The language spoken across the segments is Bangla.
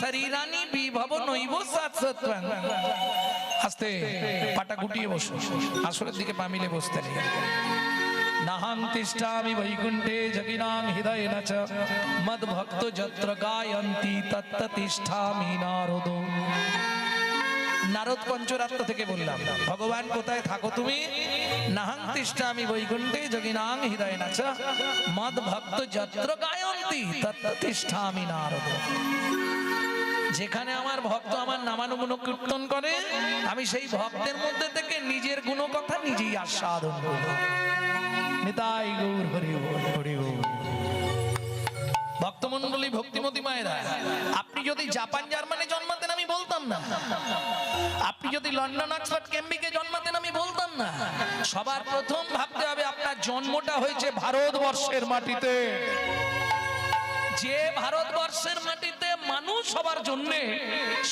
শরীরানি বিভব নৈব সাতসত্ত্বং আস্তে, পাটা গুটিয়ে বসো। আসরের দিকে পা মিলে বসতে নেই। নাহাং তিষ্ঠামি বৈকুণ্ঠে জগিনাং হৃদয়েন চ মদ ভক্ত যত্র গায়ন্তি তত্ত তিষ্ঠামি নারদ। নারদ পঞ্চরাত্র থেকে বললাম, ভগবান, কোথায় থাকো তুমি? নাহাং তিষ্ঠামি বৈকুণ্ঠে জগিনাং হৃদয়েন চ মদ ভক্ত যত্র গায়ন্তি তত্ত তিষ্ঠামি নারদ। যেখানে আমার ভক্ত আমার নামানুগুণ কীর্তন করে আমি সেই ভক্তের মধ্যে থেকে নিজের গুণ কথা নিজেই আস্বাদন করি। নিতাই গৌর হরি হরি বল। ভক্তিমতী মায়েরা আপনি যদি জাপান জার্মানি জন্মাতেন আমি বলতাম না। আপনি যদি লন্ডন অক্সফোর্ড কেম্বিকে জন্মাতেন আমি বলতাম না। সবার প্রথম ভাবতে হবে আপনার জন্মটা হয়েছে ভারতবর্ষের মাটিতে। যে ভারতবর্ষের মাটিতে মানুষ হবার জন্য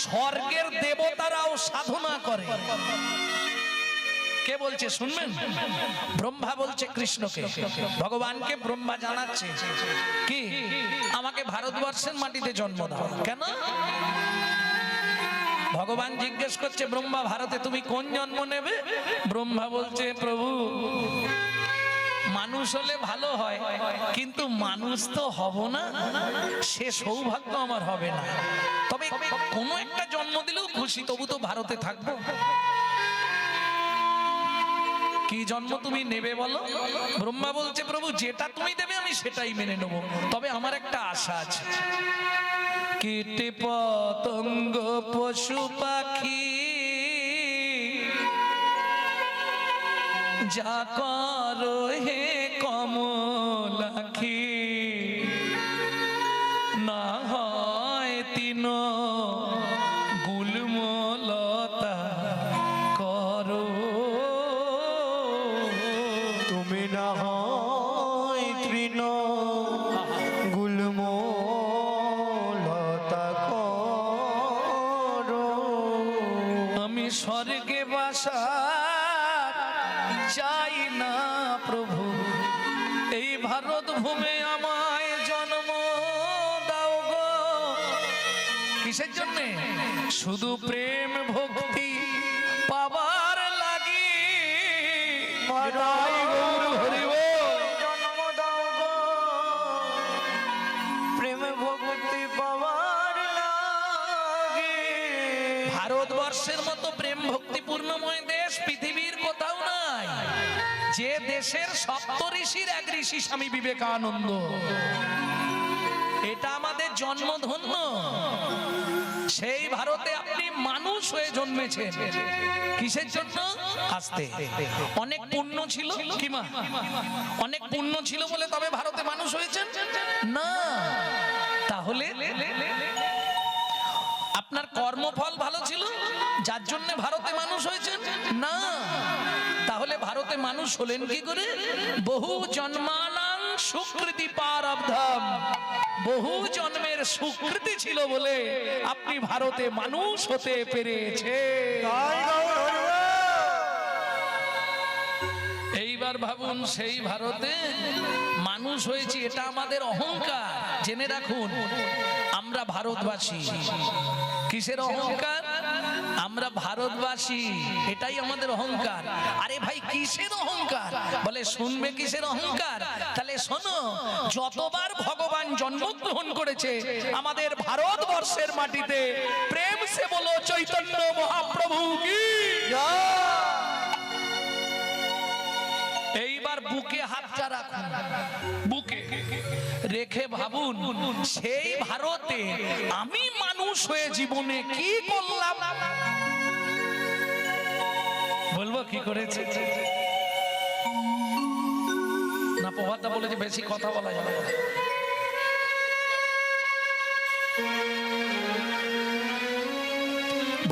স্বর্গের দেবতারাও সাধনা করে। কে বলছে শুনবেন? ব্রহ্মা বলছে কৃষ্ণকে। ভগবানকে ব্রহ্মা জানাচ্ছে। কি? আমাকে ভারতবর্ষের মাটিতে জন্ম দাও। কেন? ভগবান জিজ্ঞেস করছে, ব্রহ্মা, ভারতে তুমি কোন জন্ম নেবে? ব্রহ্মা বলছে, প্রভু মানুষ হলে ভালো হয়, কিন্তু মানুষ তো হব না। সে সৌভাগ্য আমার হবে না। তবে কোনো একটা জন্ম দিলেও খুশি, তবু তো ভারতে থাকব। কি জন্ম তুমি নেবে বলো? ব্রহ্মা বলছে, প্রভু, যেটা তুমি দেবে আমি সেটাই মেনে নেব। তবে আমার একটা আশা আছে। কীট পতঙ্গ পশু পাখি যা করো হে কমলাখি না হয় তিন গুলমলতা করো। তুমি না হয় তৃণ শুধু প্রেম ভক্তি পাবার লাগি। মাতাই গৌর হরি জন্ম দাও প্রেম ভক্তি পাওয়ার লাগে। ভারতবর্ষের মতো প্রেম ভক্তিপূর্ণময় দেশ পৃথিবীর কোথাও নাই। যে দেশের সপ্ত ঋষির এক ঋষি স্বামী বিবেকানন্দ। এটা আমাদের জন্মধন্য। সেই ভারতে আপনি মানুষ হয়ে জন্মেছেন। কিসের জন্য? আসতে। অনেক পুণ্য ছিল? কি মা? অনেক পুণ্য ছিল বলে তবে ভারতে মানুষ হয়েছেন? না। তাহলে আপনার কর্মফল ভালো ছিল? যার জন্য ভারতে মানুষ হয়েছেন? না। তাহলে ভারতে মানুষ হলেন কি করে? বহু জন্মানাং সুকৃতি পারব্ধম বহু জন্মের সুকৃতি ছিল বলে আপনি ভারতে মানুষ হতে পেরেছে। এইবার ভাবুন, সেই ভারতে মানুষ হয়েছি, এটা আমাদের অহংকার। জেনে রাখুন, আমরা ভারতবাসী। কিসের অহংকার? আমরা ভারতবাসী, এটাই আমাদের অহংকার। আরে ভাই, কিসের অহংকার? বলে, শুনবে কিসের অহংকার? তাহলে শোনো, যতবার ভগবান জন্মগ্রহণ করেছে, আমাদের ভারতবর্ষের মাটিতে প্রেম সে বলো, চৈতন্য মহাপ্রভু কি? এইবার বুকে হাতটা রাখুন। বুকে রেখে ভাবুন, সেই ভারতে আমি মানুষ হয়ে জীবনে কি করলাম? কি করেছে? না বলে যে বেশি কথা বলা যাবে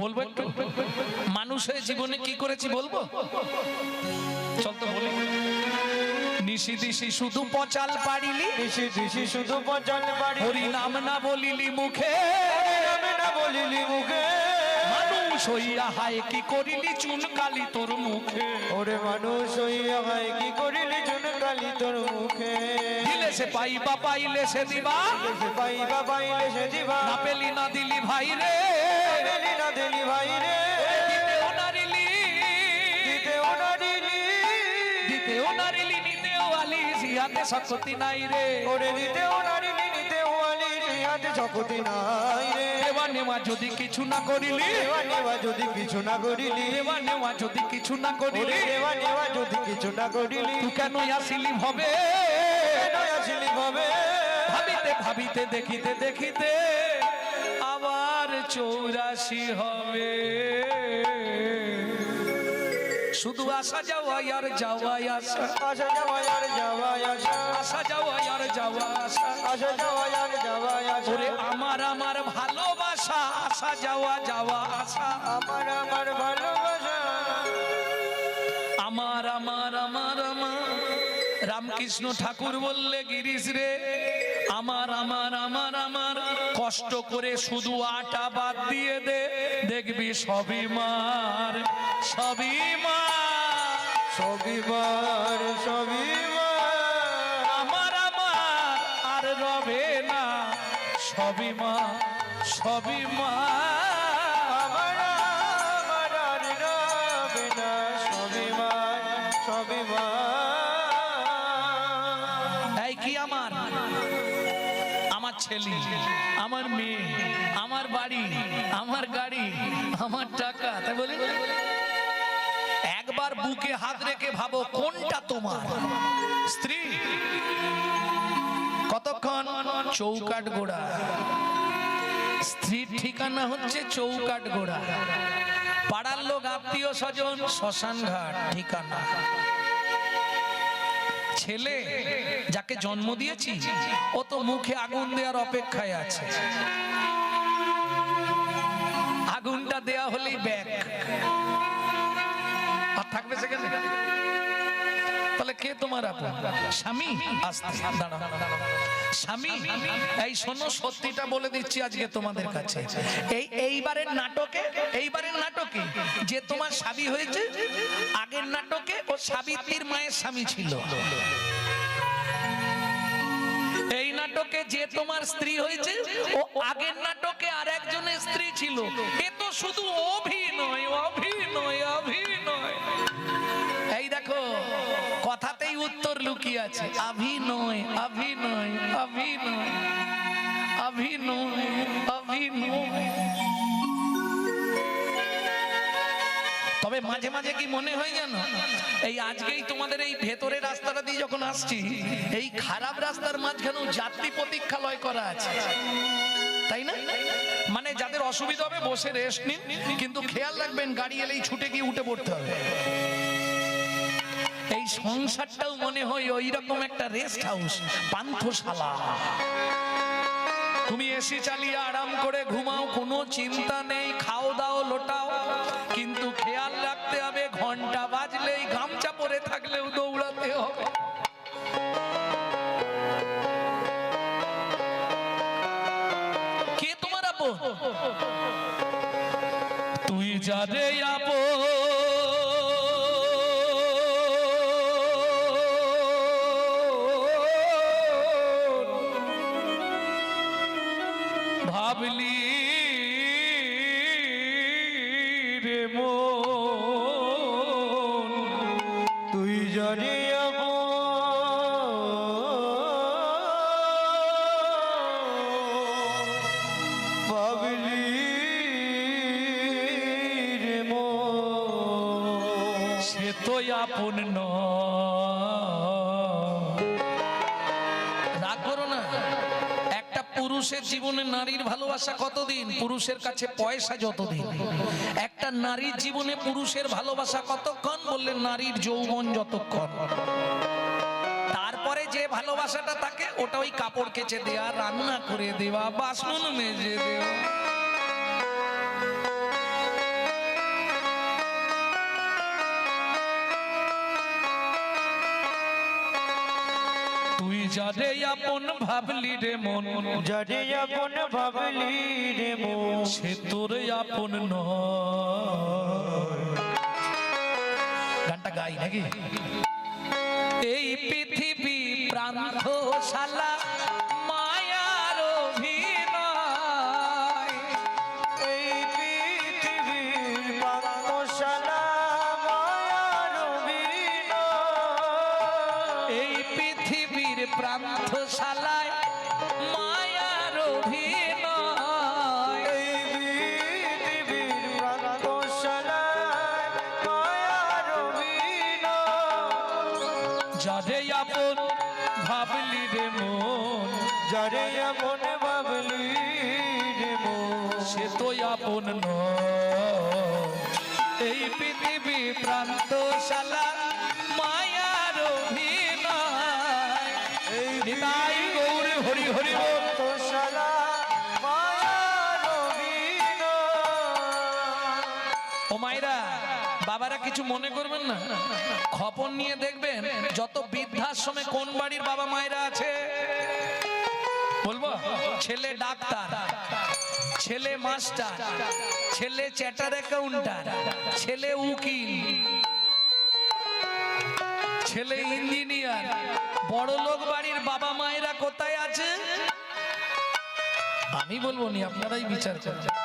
বলব একটু? মানুষ হয়ে জীবনে কি করেছি বলব? চল তো বলি। নিশি দিশি শুধু পচাল পারিলি দিশি দিশি শুধু বচন বাড়ি হরি নাম না বলিলি মুখে। আমি না বলিলি মুখে। হইয়া হায় কি করিলি চুন কালি তোর মুখে? ওরে মানুষ হইয়া ভাই কি করিলি জুন কালি তোর মুখে? দিলে সে পাইবা পাইলে সে দিবা। সে পাইবা পাইলে সে দিবা। না পেলি না দিলি ভাই রে। দিলি না দিলি ভাই রে। দিতেও নারিলি দিতেও না দিলি। দিতেও নারিলি নিতেও আলি জিহাতে শক্তি নাই রে। ওরে দিতেও না দিলি নিতেও আলি হাতে শক্তি নাই রে। নেওয়া যদি কিছু না করিলি। নেওয়া যদি কিছু না করিলি। নেওয়া নেওয়া যদি কিছু না করিলি। নেওয়া নেওয়া যদি কিছু না করিলি। তুই কেন আসিলি হবে কেন আসিলি হবে ভাবিতে ভাবিতে দেখিতে দেখিতে আবার চৌরাশি হবে। শুধু আসা যাওয়া আর যাওয়া আসা। আসা যাওয়া আর যাওয়া আসা। আসা যাওয়া আর যাওয়া আসা। আসা যাওয়া আর যাওয়া আসা। ওরে আমার আমার ভালোবাসা আসা যাওয়া যাওয়া আসা। আমার আমার ভালোবাসা। আমার আমার আমার আমার। রামকৃষ্ণ ঠাকুর বললে গিরিশ রে আমার আমার আমার আমার। কষ্ট করে শুধু আটা বাদ দিয়ে দে দেখবি সবই মার। সবই মার সবিবার সবিবার আমার আমার আর রবে না। সবই মা সবই মা। আমার আমার আর রবে না। সবিবার সবিবার এই কি আমার? আমার ছেলে আমার মেয়ে আমার বাড়ি আমার গাড়ি আমার টাকা। তাই বলি? একবার বুকে হাত রেখে ভাবো কোনটা তোমার? স্ত্রী কতক্ষণ? চৌকাট গোড়া। স্ত্রীর ঠিকানা হচ্ছে চৌকাট গোড়া। পাড়ার লোক আত্মীয় স্বজন শ্মশান ঘাট ঠিকানা। ছেলে যাকে জন্ম দিয়েছি ও তো মুখে আগুন দেওয়ার অপেক্ষায় আছে। আগুনটা দেয়া হলেই ব্যাগ। থাকবে সেখানে তাহলে কে তোমার আপন? স্বামী? স্বামী? এই শোনো, সত্যিটা বলে দিচ্ছি আজকে তোমাদের কাছে। এই, এইবারের নাটকে এইবারের নাটকে যে তোমার স্বামী হয়েছে, আগের নাটকে ও সাবিত্রীর মায়ের স্বামী ছিল। এই নাটকে যে তোমার স্ত্রী হয়েছে, ও আগের নাটকে আর একজনের স্ত্রী ছিল। এ তো শুধু অভিনয় অভিনয় অভিনয়। এই দেখো, কথাতেই উত্তর লুকিয়ে আছে। অভিনয় অভিনয় অভিনয় অভিনয় অভিনয়। তবে মাঝে মাঝে কি মনে হয় জানো এই আজকেই তোমাদের এই ভেতরের রাস্তাটা দিয়ে যখন আসছি, এই খারাপ রাস্তার মাঝখানেও যাত্রী প্রতীক্ষালয় করা আছে। তাই না? মানে যাদের অসুবিধা হবে বসে রেস্ট নিন, কিন্তু খেয়াল রাখবেন, গাড়ি এলেই ছুটে গিয়ে উঠে পড়তে হবে। এই সংসারটাও মনে হয় ওই রকম একটা রেস্ট হাউস পান্থশালা। তুমি এসি চালিয়ে আরাম করে ঘুমাও, কোনো চিন্তা নেই, খাও দাও, লোটাও। কিন্তু খেয়াল রাখতে হবে, ঘণ্টা বাজলেই গামছা পরে থাকলেও দৌড়াতে হবে। কে তোমার আপন? তুই যারে আপন তো আপন। রাগ একটা পুরুষের জীবনে নারীর ভালোবাসা কতদিন? পুরুষের কাছে পয়সা যতদিন? একটা নারীর জীবনে পুরুষের ভালোবাসা কতক্ষণ? বললে নারীর যৌবন যতক্ষণ। তারপরে যে ভালোবাসাটা থাকে, ওটা ওই কাপড় কেচে দেওয়া রান্না করে দেওয়া, বাসন মেজে দেওয়া। তুই যারে আপন ভাবলি রে মন। যারে আপন ভাবলি রে মন। সে তোর আপন নয়। গানটা গাই নাকি? এই পৃথিবী প্রান্তশালা যারে আপন ভাবলি রে মন যারে আপন ভাবলি রে মন সে তো আপন। এই পৃথিবী প্রান্তশালা মায়ার অভিনয় এই নিতাই গৌর হরি হরি পাকশালা মায়ার অভিনয়। ও মাইরা বাবারা কিছু মনে করবেন না? খবর নিয়ে দেখবেন যত বৃদ্ধাশ্রমে কোন বাড়ির বাবা মায়েরা আছে? বলব? ছেলে ডাক্তার, ছেলে মাস্টার, ছেলে চ্যাটার অ্যাকাউন্টার, ছেলে উকিল, ছেলে ইঞ্জিনিয়ার, বড় লোক বাড়ির বাবা মায়েরা কোথায় আছে? আমি বলব নি, আপনারাই বিচার করেন।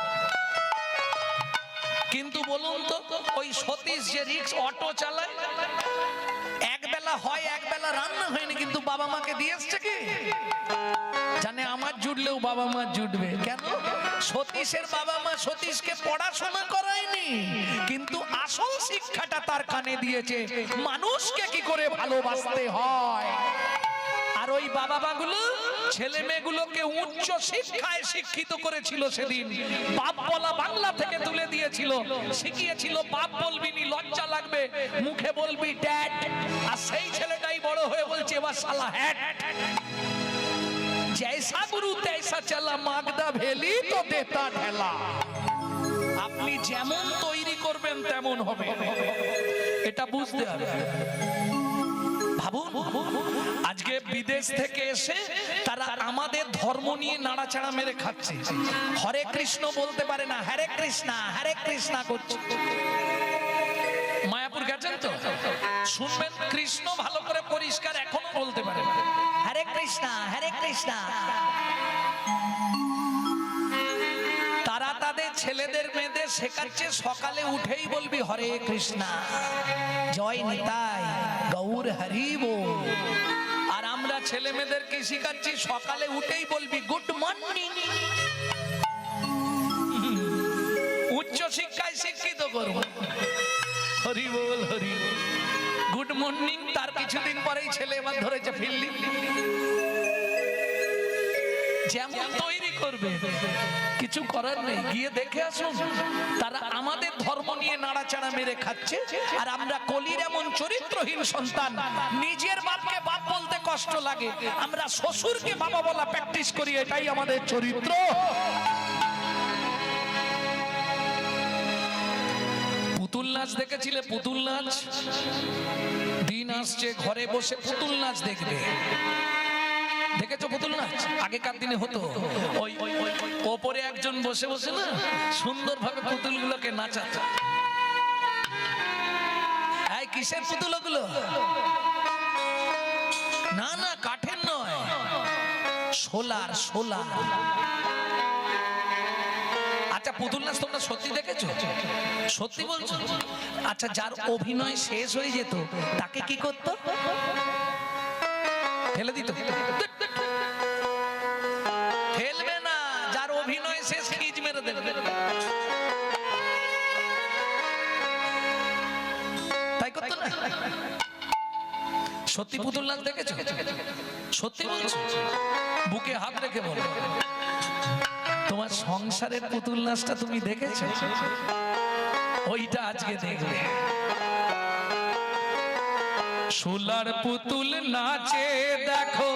ওই সতীশ যে রিক্স অটো চালায়, এক বেলা হয়, এক বেলা রান্না হয়নি, কিন্তু বাবা মাকে দিয়ে এসছে কি? জানে আমার জুটলেও বাবা মা জুটবে। কেন? সতীশের বাবা মা সতীশকে পড়াশোনা করায়নি, কিন্তু আসল শিক্ষাটা তার কানে দিয়েছে, মানুষকে কি করে ভালোবাসতে হয়? আর ওই বাবা মাগুলো ছেলে মেয়েগুলোকে উচ্চ শিক্ষায় শিক্ষিত করেছিল সেদিন। বাপ বলা বাংলা থেকে তুলে দিয়েছিল। শিখিয়েছিল, বাপ বলবি নি, লজ্জা লাগবে। মুখে বলবি ড্যাড আর সেই ছেলেটাই বড় হয়ে বলছে, এবার সালা হ্যাট। জৈসা গুরু তৈসা চালা, মাগদা ভেলি তো দেতা ঢেলা। আপনি যেমন তৈরি করবেন, তেমন হবে। এটা বুঝতে হবে। ভাবুন আজকে বিদেশ থেকে এসে তারা আমাদের ধর্ম নিয়ে নাড়াচাড়া মেরে খাচ্ছে। হরে কৃষ্ণ বলতে পারে না, হরে কৃষ্ণা হরে কৃষ্ণা করছে। মায়াপুর গেছেন তো? শুনবেন, কৃষ্ণ ভালো করে পরিষ্কার এখনও বলতে পারে। হরে কৃষ্ণা হরে কৃষ্ণা। তারা তাদের ছেলেদের শেখাচ্ছে, সকালে উঠেই বলবি, হরে কৃষ্ণা, জয় নিতাই, গৌর হরি আর আমরা ছেলে মেয়েদেরকে শিখাচ্ছি, সকালে উঠেই বলবি, গুড মর্নিং। উচ্চ শিক্ষায় শিক্ষিত করব হরি বল, হরি গুড মর্নিং, তার কিছুদিন পরেই ছেলে এবার ধরেছে ফিল্লি যেমন তৈরি করবে? কিছু করার নেই। গিয়ে দেখে আসুন, তারা আমাদের ধর্ম নিয়ে নাড়াচাড়া মেরে খাচ্ছে, আর আমরা কলির এমন চরিত্রহীন সন্তান, নিজের বাপকে বাপ বলতে কষ্ট লাগে, আমরা শ্বশুরকে বাবা বলা প্র্যাকটিস করি, এটাই আমাদের চরিত্র। পুতুল নাচ দেখেছিলে? পুতুল নাচ? দিন আসছে, ঘরে বসে পুতুল নাচ দেখবে। দেখেছ পুতুল নাচ আগেকার দিনে হতো। ওই ওই ওই ওপরে একজন বসে বসে না, সুন্দরভাবে পুতুলগুলোকে নাচাতো। এই কিসের পুতুল ওগুলো? না না, কাঠের নয়। সোলার সোলার আচ্ছা পুতুল নাচ তোমরা সত্যি দেখেছ? সত্যি বলছো? আচ্ছা যার অভিনয় শেষ হয়ে যেত, তাকে কি করতো? ফেলে দিত। সত্যি পুতুল নাচ দেখেছ? সত্যি বলছো? বুকে হাত রেখে বলো। তোমার সংসারের পুতুল নাচটা তুমি দেখেছ? ওইটা আজকে দেখবে। সোলার পুতুল নাচে দেখো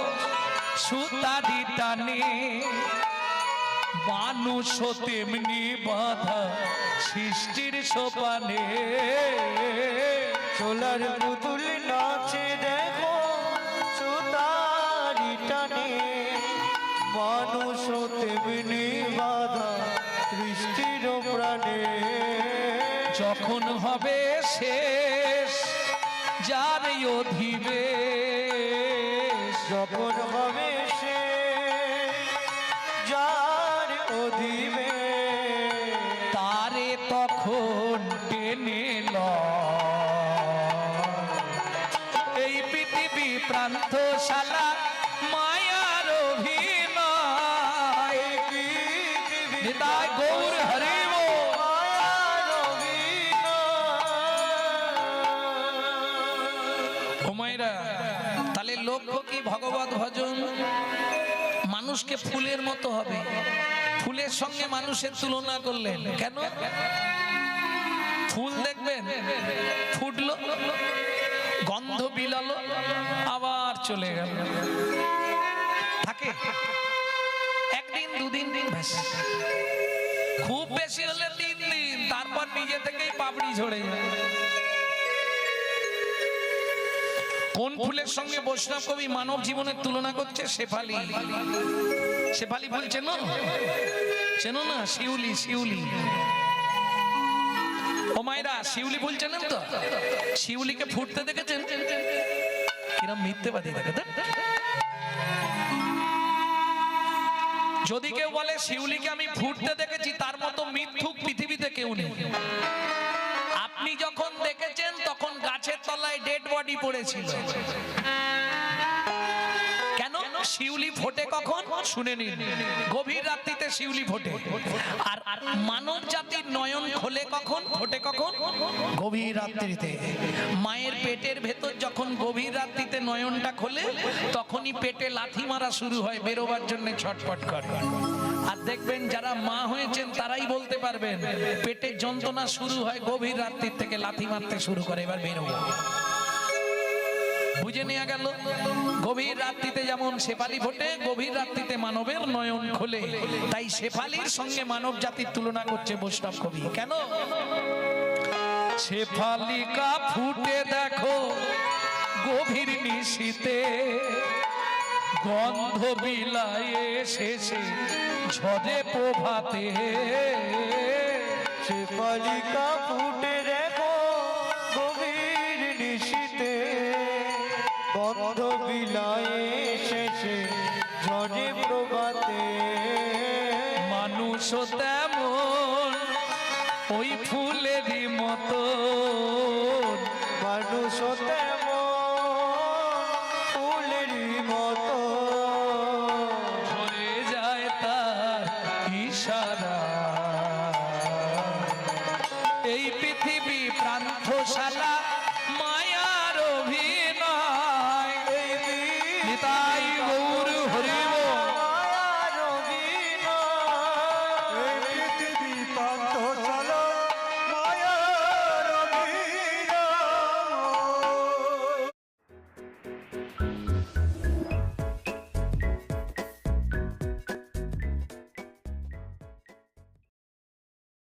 সুতারি টানে। মানুষ তেমনি বাধা সৃষ্টির সোপানে। সোলার পুতুল শেষ যার অধিবেশ। যখন হবে তাহলে লক্ষ্য কি ভগবত ভজন? মানুষকে ফুলের মতো হবে। ফুলের সঙ্গে মানুষের তুলনা করলেন। কেন? ফুল দেখবেন? ফুটলো, গন্ধ বিলালো, আবার চলে গেল। থাকে? একদিন, দুদিন দিন ব্যাস। খুব বেশি হলে তিন দিন, তারপর নিজে থেকেই পাপড়ি ঝরে যায়। কোন ফুলের সঙ্গে বৈষ্ণব কবি মানব জীবনের তুলনা করছে? শেফালি। শেফালি ফুল চেনো? চেনো না, শিউলি শিউলি। ও মায়েরা, শিউলি ফুল চেনেন তো? শিউলিকে ফুটতে দেখেছেন? কিরম মিথ্যেবাদী দেখে, দেখ। যদি কেউ বলে, শিউলিকে আমি ফুটতে দেখেছি, তার মতো মিথ্যুক পৃথিবীতে কেউ নেই। আপনি যখন দেখেছেন, তখন গাছের তলায় ডেড বডি পড়েছিল। কেন? শিউলি ফোটে কখন? শুনে নিন গভীর রাত্রিতে শিউলি ফোটে। আর মানব জাতির নয়ন খোলে কখন? ফোটে কখন? গভীর রাত্রিতে। মায়ের পেটের ভেতর যখন গভীর রাত্রিতে নয়নটা খোলে, তখনই পেটে লাথি মারা শুরু হয়, বেরোবার জন্য ছটফট করে। আর দেখবেন যারা মা হয়েছেন তারাই বলতে পারবেন পেটের যন্ত্রণা শুরু হয় গভীর রাত্রির থেকে লাথি মারতে শুরু করে, এবার বেরোবো বুঝে নেওয়া গেল, গভীর রাত্রিতে যেমন শেফালি ফোটে, গভীর রাত্রিতে মানবের নয়ন খোলে। তাই শেফালির সঙ্গে মানব জাতির তুলনা করছে বৈষ্ণব কবি। কেন? শেফালিকা ফুটে দেখো গভীর নিশীতে। গন্ধ বিলায়ে শেষে ঝরে প্রভাতে। সে বালিকা ইশারা এই পৃথিবী প্রান্তশালা।